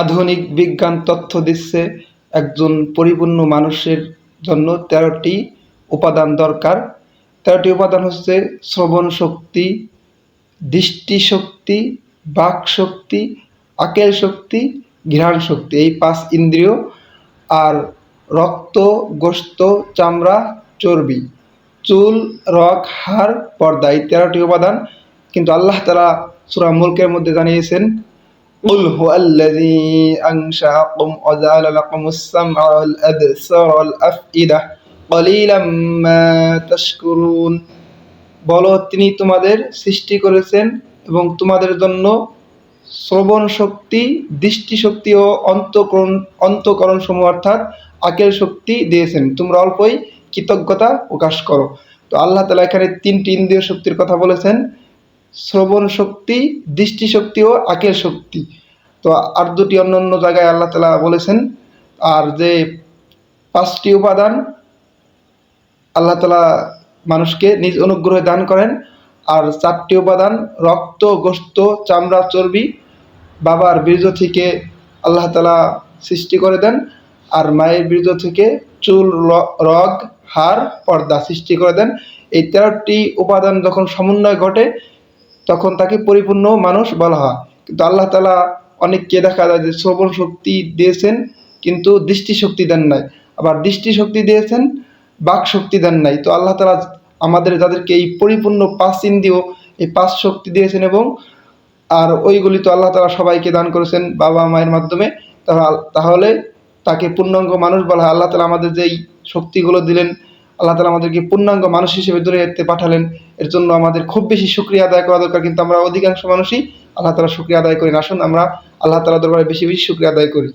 আধুনিক বিজ্ঞান তথ্য দিচ্ছে একজন পরিপূর্ণ মানুষের জন্য তেরোটি উপাদান দরকার। তেরোটি উপাদান হচ্ছে শ্রবণ শক্তি দৃষ্টিশক্তি বাক শক্তি, আকেল শক্তি, ঘ্রাণ শক্তি এই পাঁচ ইন্দ্রিয় আর রক্ত গোস্ত চামড়া, চর্বি, চুল রক হাড়, পর্দা এই তেরোটি উপাদান। কিন্তু আল্লাহ তালা সূরা মুলকের মধ্যে জানিয়েছেন قل هو الذي أنشأكم وجعل لكم السمع والأبصار والأفئدة قليلا ما تشكرون বলো তিনি তোমাদের সৃষ্টি করেছেন এবং তোমাদের জন্য শ্রবণ শক্তি দৃষ্টিশক্তি ও অন্তকরণ অন্তকরণ সমূহ অর্থাৎ আকেল শক্তি দিয়েছেন তোমরা অল্পই কৃতজ্ঞতা প্রকাশ করো তো আল্লাহ তালা এখানে তিনটি ইন্দ্রিয় শক্তির কথা বলেছেন শ্রবণ শক্তি দৃষ্টিশক্তি ও আকেল শক্তি। তো আর দুটি অন্য অন্য জায়গায় আল্লাহ তালা বলেছেন, আর যে পাঁচটি উপাদান আল্লাহ তালা মানুষকে নিজ অনুগ্রহে দান করেন, আর চারটি উপাদান রক্ত গোস্ত চামড়া, চর্বি বাবার বীর্য থেকে আল্লাহ তালা সৃষ্টি করে দেন, আর মায়ের বীর্য থেকে চুল রগ, হাড়, পর্দা সৃষ্টি করে দেন। এই তেরোটি উপাদান যখন সমন্বয় ঘটে তখন তাকে পরিপূর্ণ মানুষ বলা হয়। কিন্তু আল্লাহ তালা অনেককে দেখা যায় যে শ্রবণ শক্তি দিয়েছেন, কিন্তু দৃষ্টিশক্তি দেন নাই। আবার দৃষ্টিশক্তি দিয়েছেন, বাক শক্তি দেন নাই। তো আল্লাহ তালা আমাদের যাদেরকে এই পরিপূর্ণ পাঁচ ইন্দ্রিয়, এই পাঁচ শক্তি দিয়েছেন এবং আর ওইগুলি তো আল্লাহ তালা সবাইকে দান করেছেন বাবা মায়ের মাধ্যমে তাহলে তাকে পূর্ণাঙ্গ মানুষ বলা হয়। আল্লাহ তালা আমাদের যেই শক্তিগুলো দিলেন আল্লাহ তালা আমাদেরকে পূর্ণাঙ্গ মানুষ হিসেবে দূরে যেতে পাঠালেন। এর জন্য আমাদের খুব বেশি শুক্রিয়া আদায় করা দরকার, কিন্তু আমরা অধিকাংশ মানুষই আল্লাহ তালা শুক্রিয়া আদায় করি না। আসুন আমরা আল্লাহ তালা দরবারে বেশি বেশি শুক্রিয়া আদায় করি।